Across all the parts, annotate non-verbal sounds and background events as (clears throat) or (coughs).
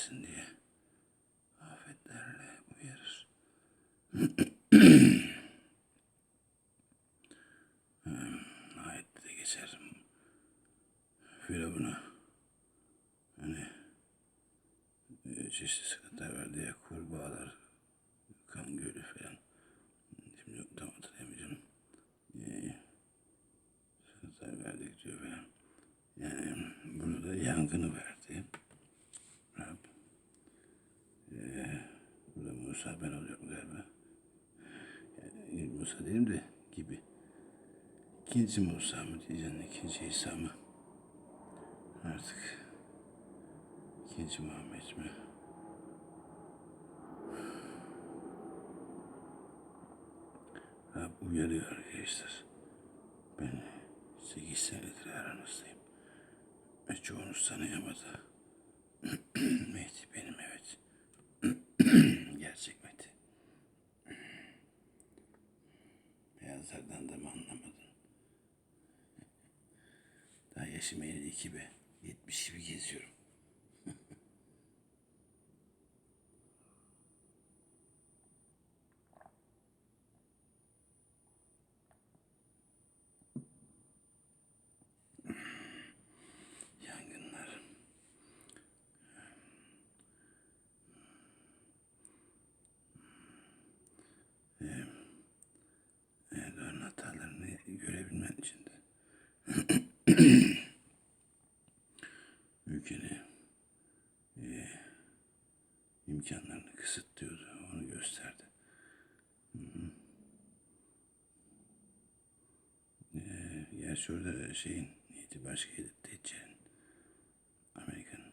gelmesin diye afetlerle uyarır. (clears throat) Ayette de geçer. Firavun'a hani e, çeşitli sıkıntılar verdi ya kurbağalar, kan gölü falan. Şimdi tam hatırlayamayacağım. E, sıkıntılar verdik diyor falan. Yani bunu da yangını verdi. Rab. Ee, burada Musa ben oluyorum galiba. Yani Musa değilim de gibi. İkinci Musa mı diyeceksin, ikinci İsa mı? Artık ikinci Muhammed mi? Rab uyarıyor arkadaşlar. Ben 8 senedir aranızdayım. Ve çoğunuz tanıyamadı. (clears throat) Mehdi benim evet. Gerçek Mehdi. Beyazlardan da mı anlamadın? 52 be. 70 gibi geziyorum. (laughs) Yangınlar. Erdoğan'ın hatalarını görebilmen için de (clears throat) gerçi şeyin niyeti başkaydı. Teccal'in Amerika'nın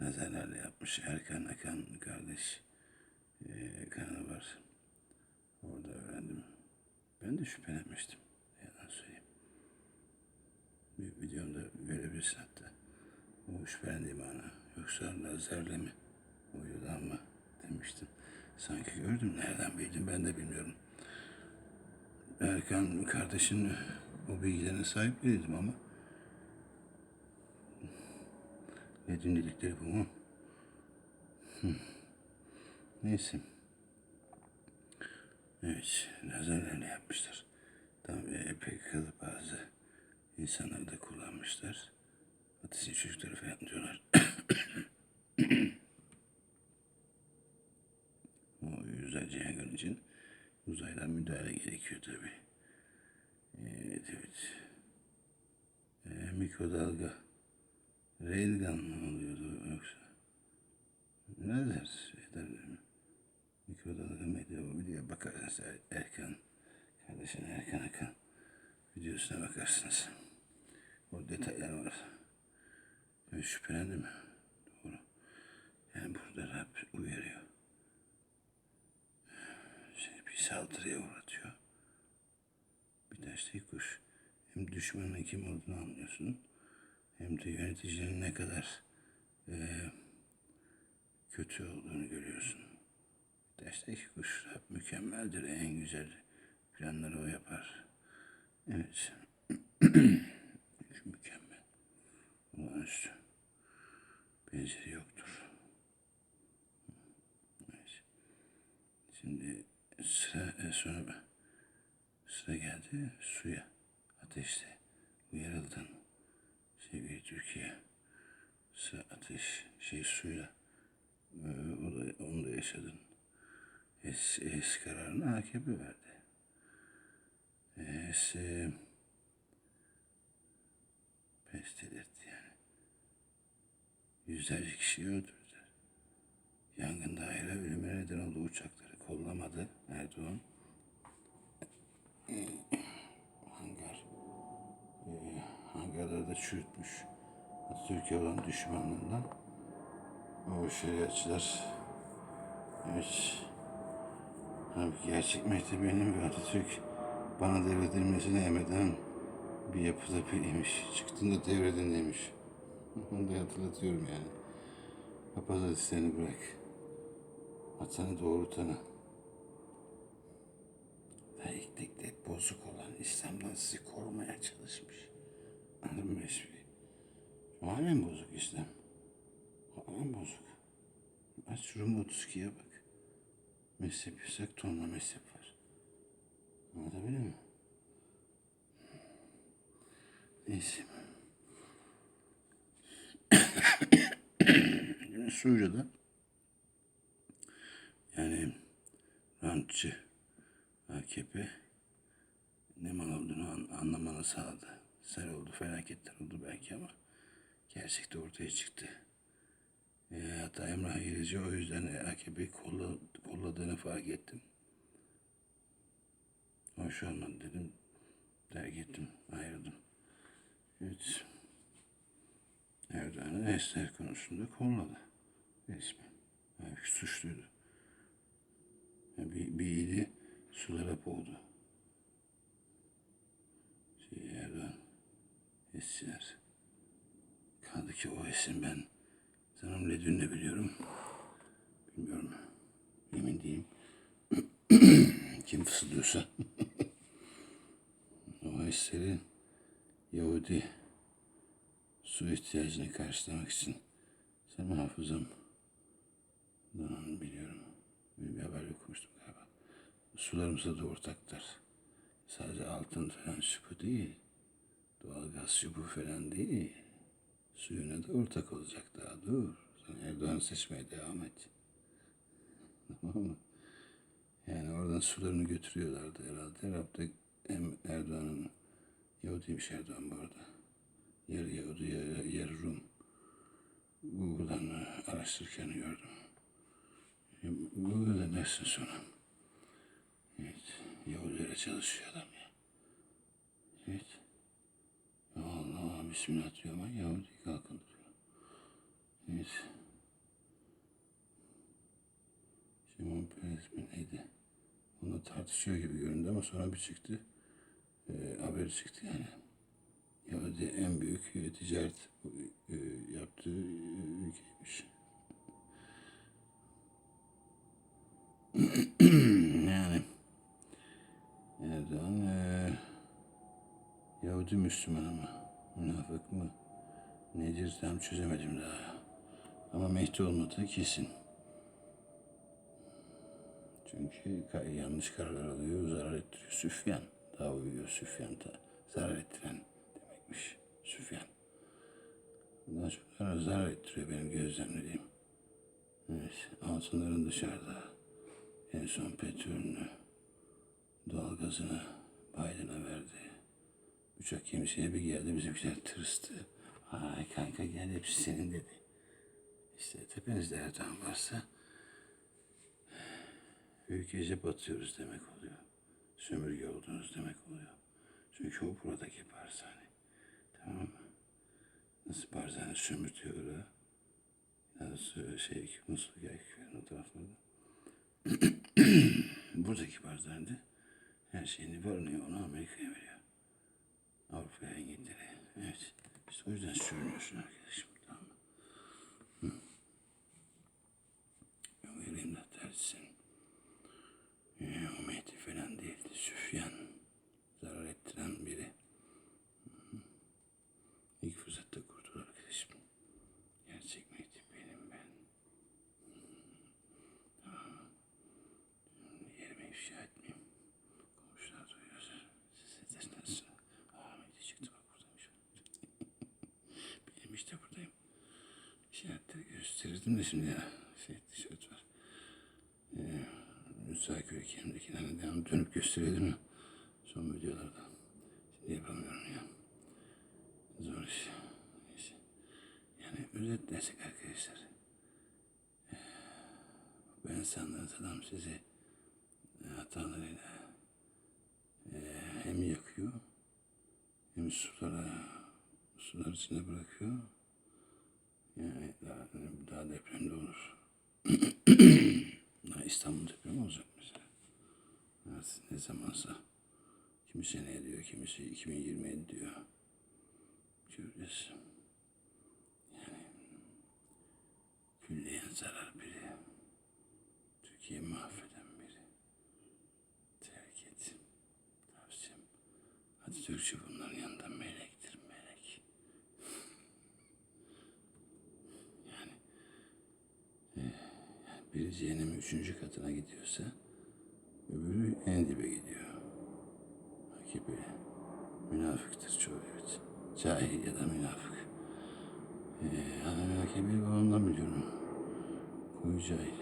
lazerlerle yapmış Erkan Akan kardeş e, kanalı var. Orada öğrendim. Ben de şüphelenmiştim. Yalan söyleyeyim. Bir videomda görebilirsin hatta. O şüphelendiğim ana. Yoksa lazerle mi? Uyudan mı? Demiştim. Sanki gördüm. Nereden bildim ben de bilmiyorum. Erkan kardeşin o bilgilerine sahip değildim ama ne dinledikleri bu mu? Hı. Neyse. Evet, lazerlerle yapmışlar. Tabii epey kıl bazı insanları da kullanmışlar. Ateşin çocukları falan diyorlar. (coughs) o yüzlerce yangın için uzaydan müdahale gerekiyor tabii. Evet, evet. Ee, mikrodalga. Railgun mı oluyordu yoksa? Lazer şeyler mi? Mikrodalga medya o videoya bakarsınız Er- Erkan. Kardeşin Erkan Akan. Videosuna bakarsınız. O detaylar var. Evet, şüphelendim. Doğru. Yani burada Rab uyarıyor. Seni bir saldırıya uğratıyor. Bir kuş. Hem düşmanın kim olduğunu anlıyorsun. Hem de yöneticilerin ne kadar eee, kötü olduğunu görüyorsun. Tek kuş. Mükemmeldir. En güzel planları o yapar. Evet. (clears throat) Mükemmel. Olağanüstü. Benzeri yoktur. Evet. Şimdi sıra e, sonra sıra geldi suya, ateşte uyarıldın. Sevgili Türkiye, sıra ateş, şey suyla, e, o da, onu da yaşadın. Es, es kararını AKP verdi. Es, e, pes delirtti yani. Yüzlerce kişiyi öldürdü. Yangın daire ölüme neden oldu uçakları kollamadı Erdoğan. Ee, hangar. Ee, hangarları da çürütmüş. Türkiye olan düşmanlığından. O şeriatçılar. Evet. Abi gerçek benim ve Atatürk bana devredilmesine emreden bir yapıda biriymiş. Çıktığında devredin demiş. Onu da hatırlatıyorum yani. Papaz hadislerini bırak. Vatanı doğru tanı. Laiklikte bozuk olan İslam'dan sizi korumaya çalışmış. Anladın mı espriyi? Halen bozuk İslam. Halen bozuk. Aç Rum 32'ye bak. Mezhep yasak, tonla mezhep var. Anlatabiliyor muyum? Neyse. (coughs) Suriye'de yani rantçı AKP ne mal olduğunu an, anlamanı sağladı. Sel oldu, felaketler oldu belki ama gerçekte ortaya çıktı. E, hatta Emrah Yerici o yüzden AKP'yi kolla, kolladığını fark ettim. Hoş olmadı dedim. Terk ettim, ayrıldım. Evet. Erdoğan'ı Ester konusunda kolladı. Resmen. Halbuki suçluydu. Yani bir, bir ili sulara boğdu. Erdoğan. Essinler. Kaldı ki o esin ben sanırım Ledün'le biliyorum. Bilmiyorum. Emin değilim. (clears throat) Kim fısıldıyorsa. (laughs) o esleri Yahudi su ihtiyacını karşılamak için sen hafızam biliyorum. Bir haber okumuştum galiba. Sularımıza da ortaklar. Sadece altın falan şu bu değil. Doğalgaz şu bu falan değil. Suyuna da ortak olacak daha dur. Sen Erdoğan'ı seçmeye devam et. (laughs) Tamam mı? Yani oradan sularını götürüyorlardı herhalde. Herhalde hem Erdoğan'ın Yahudiymiş Erdoğan bu arada. Yarı Yahudi, yarı, yarı Rum. Google'dan araştırırken gördüm. Google'da dersin sonra. Yahudilere çalışıyor adam ya. Evet. Ya Allah Bismillah diyor ama Yahudi kalkındırıyor. Evet. Şimon Peres mi neydi? Onunla tartışıyor gibi göründü ama sonra bir çıktı. E, haberi çıktı yani. Yahudi en büyük e, ticaret e, yaptığı e, ülkeymiş. (clears throat) yani Erdoğan e, Yahudi Müslüman ama münafık mı? Nedir tam çözemedim daha. Ama Mehdi olmadığı kesin. Çünkü yanlış kararlar alıyor, zarar ettiriyor. Süfyan daha uyuyor. Süfyan da zarar ettiren demekmiş. Süfyan. Bundan çok zarar ettiriyor benim gözlemlediğim. Evet, altınların dışarıda. En son petrolünü, doğalgazını Biden'a verdi. Uçak gemisine bir geldi bizimkiler tırstı. Ay kanka gel hepsi senin dedi. İşte tepenizde Erdoğan varsa ülkece batıyoruz demek oluyor. Sömürge olduğunuz demek oluyor. Çünkü o buradaki Barzani. Tamam mı? Nasıl Barzani sömürtüyor da. Nasıl şey, nasıl gerçekten o taraflarda. (clears throat) buradaki Barzani'de her şeyini varını onu Amerika'ya veriyor. Avrupa'ya, İngiltere'ye. Evet. İşte o yüzden sürünüyorsun arkadaşım. Tamam mı? Hı. Yok vereyim de tersin. Ee, o Mehdi falan değildi. Süfyan. Zarar ettiren biri. Hı. İlk fırsatta kurtul arkadaşım. Gerçek Mehdi benim ben. Tamam. Şimdi yerimi ifşa etmeyeyim. Komşular duyuyorsa siz seslensin. Aa Mehdi çıktı bak buradaymış. benim işte buradayım. İşaretleri gösterirdim de şimdi ya. Şey tişört var. Ee, Müsaköy kendikine devam dönüp gösterelim mi? Son videolarda. Şimdi yapamıyorum ya. Zor iş. Neyse. Yani özetlersek arkadaşlar. eh, Ben sandığınız adam sizi e, hatalarıyla e, hem yakıyor hem sulara sular içine bırakıyor. Yani daha, daha depremde olur. (clears throat) Daha İstanbul depremi olacak mesela. Artık ne zamansa. Kimi seneye diyor, kimisi 2027 diyor. Göreceğiz. Yani külliyen zarar biri. Türkiye'yi mahveden biri. Terk et. Tavsiyem. Hadi Türkçe bunların yanında melektir melek. Yani cehennemin üçüncü katına gidiyorsa öbürü en dibe gidiyor. AKP münafıktır çoğu evet. Cahil ya da münafık. Ee, AKP'yi ben ondan biliyorum. Koyu cahil.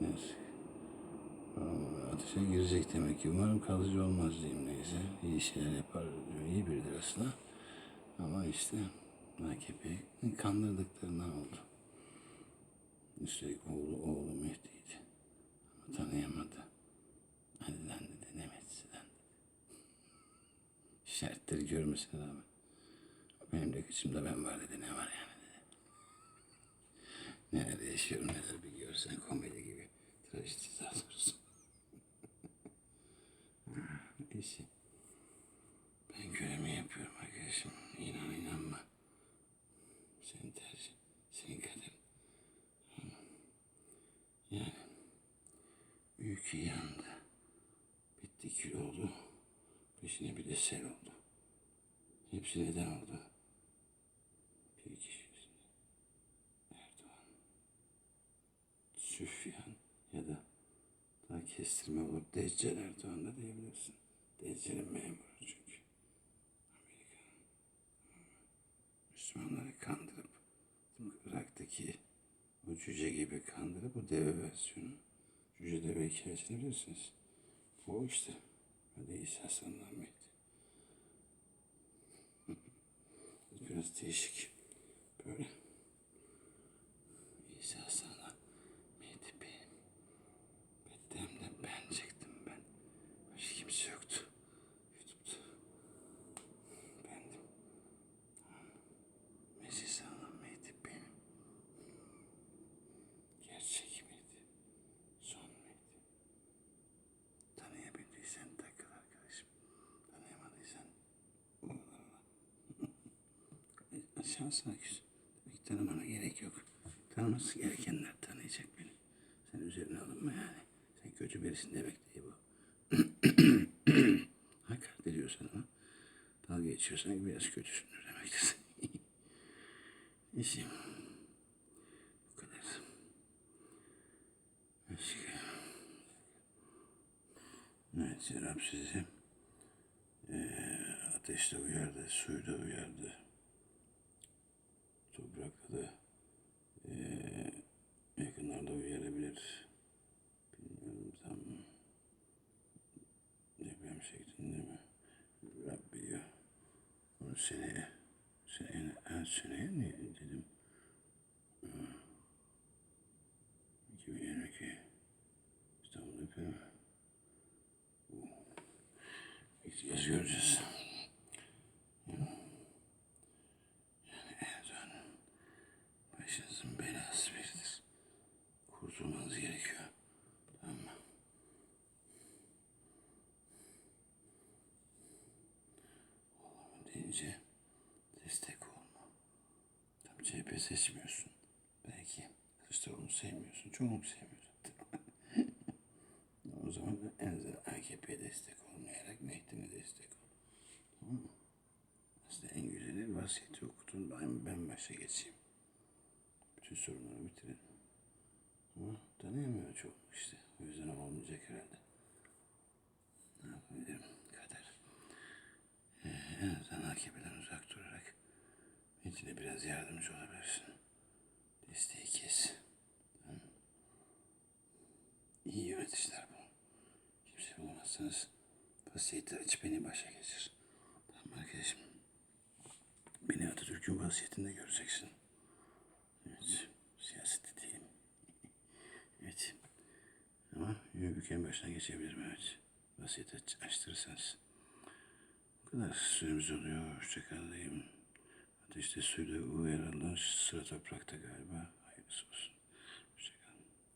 Neyse. Ateşe girecek demek ki. Umarım kalıcı olmaz diyeyim neyse. İyi şeyler yapar. İyi biridir aslında. Ama işte AKP'yi kandırdıklarından oldu. Üstelik oğlu, oğlu Mehdi'ydi. Ama tanıyamadı. Lan dedi, ne Mehdi'si lan dedi. Şartları görmesine rağmen. Benim de kıçımda ben var dedi, ne var yani dedi. Nerede yaşıyorum neler bir görsen komedi gibi. Trajedi daha doğrusu. Neyse. Ben görevimi yapıyorum arkadaşım. İnan inanma. Senin tercihin, senin kaderin. Yani ülke yandı. Bitti kül oldu. Bir sel oldu. Hepsi neden oldu? Bir kişi. Erdoğan. Süfyan ya da daha kestirme olur. Deccal Erdoğan da diyebilirsin. Deccal'in memuru çünkü. Amerika'nın. Müslümanları kandırıp Irak'taki o cüce gibi kandırıp o deve versiyonu. Cüce deve hikayesini bilirsiniz. O işte. Hadi İsa sanılan Mehdi. Biraz değişik. Böyle. İsa sana Mehdi benim. Beddemden ben çektim ben. Başka kimse yoktu. YouTube'da. Bendim. Mesih sana Mehdi benim. Gerçek Mehdi. Son Mehdi. Tanıyabildiysen takıl arkadaşım. Tanıyamadıysan uğurlarla. Şansına küs. Ki tanımana gerek yok. Tanıması gerekenler tanıyacak beni. Sen üzerine alınma yani. Sen kötü birisin demek değil bu. (coughs) Hakaret ediyorsan ama dalga geçiyorsan biraz kötüsündür demektir. (laughs) Neyse. Bu kadar. Başka. Evet, Cenab sizi eee ateşte uyardı, suyda uyardı. Toprakta da eee yakınlarda uyarabilir. Bilmiyorum tam deprem şeklinde mi? Rab biliyor. Onu seneye, seneye, ha, seneye mi dedim? Ha. 2022 İstanbul depremi. İhtiyaç göreceğiz. Yani Erdoğan başınızın belası biridir. Kurtulmanız gerekiyor. Tamam mı? Oğlum deyince destek olma. Tam CHP seçmiyorsun. Belki Kılıçdaroğlu'nu Çoğunluk sevmiyorsun. (laughs) O zaman en azından AKP'ye destek olmayarak Mehdi'ne destek ol. Tamam mı? Aslında en güzeli vasiyeti okutun. Ben, ben başa geçeyim. Bütün sorunları bitirelim. Ama tanıyamıyor çok işte. O yüzden olmayacak herhalde. Ne yapabilirim? Kader. Ee, en azından AKP'den uzak durarak Metin'e biraz yardımcı olabilirsin. Desteği kes. İyi yöneticiler bulun. Kimse bulamazsanız vasiyeti aç beni başa geçir. Tamam arkadaşım. Beni Atatürk'ün vasiyetinde göreceksin. Evet. Siyasette değilim. evet. Ama Yürürlük en başına geçebilirim evet. Vasiyeti aç, açtırırsanız. Bu kadar süremiz oluyor. Hoşçakal diyeyim. Ateşte suyla uyarıldı. Sıra toprakta galiba. Hayırlısı olsun.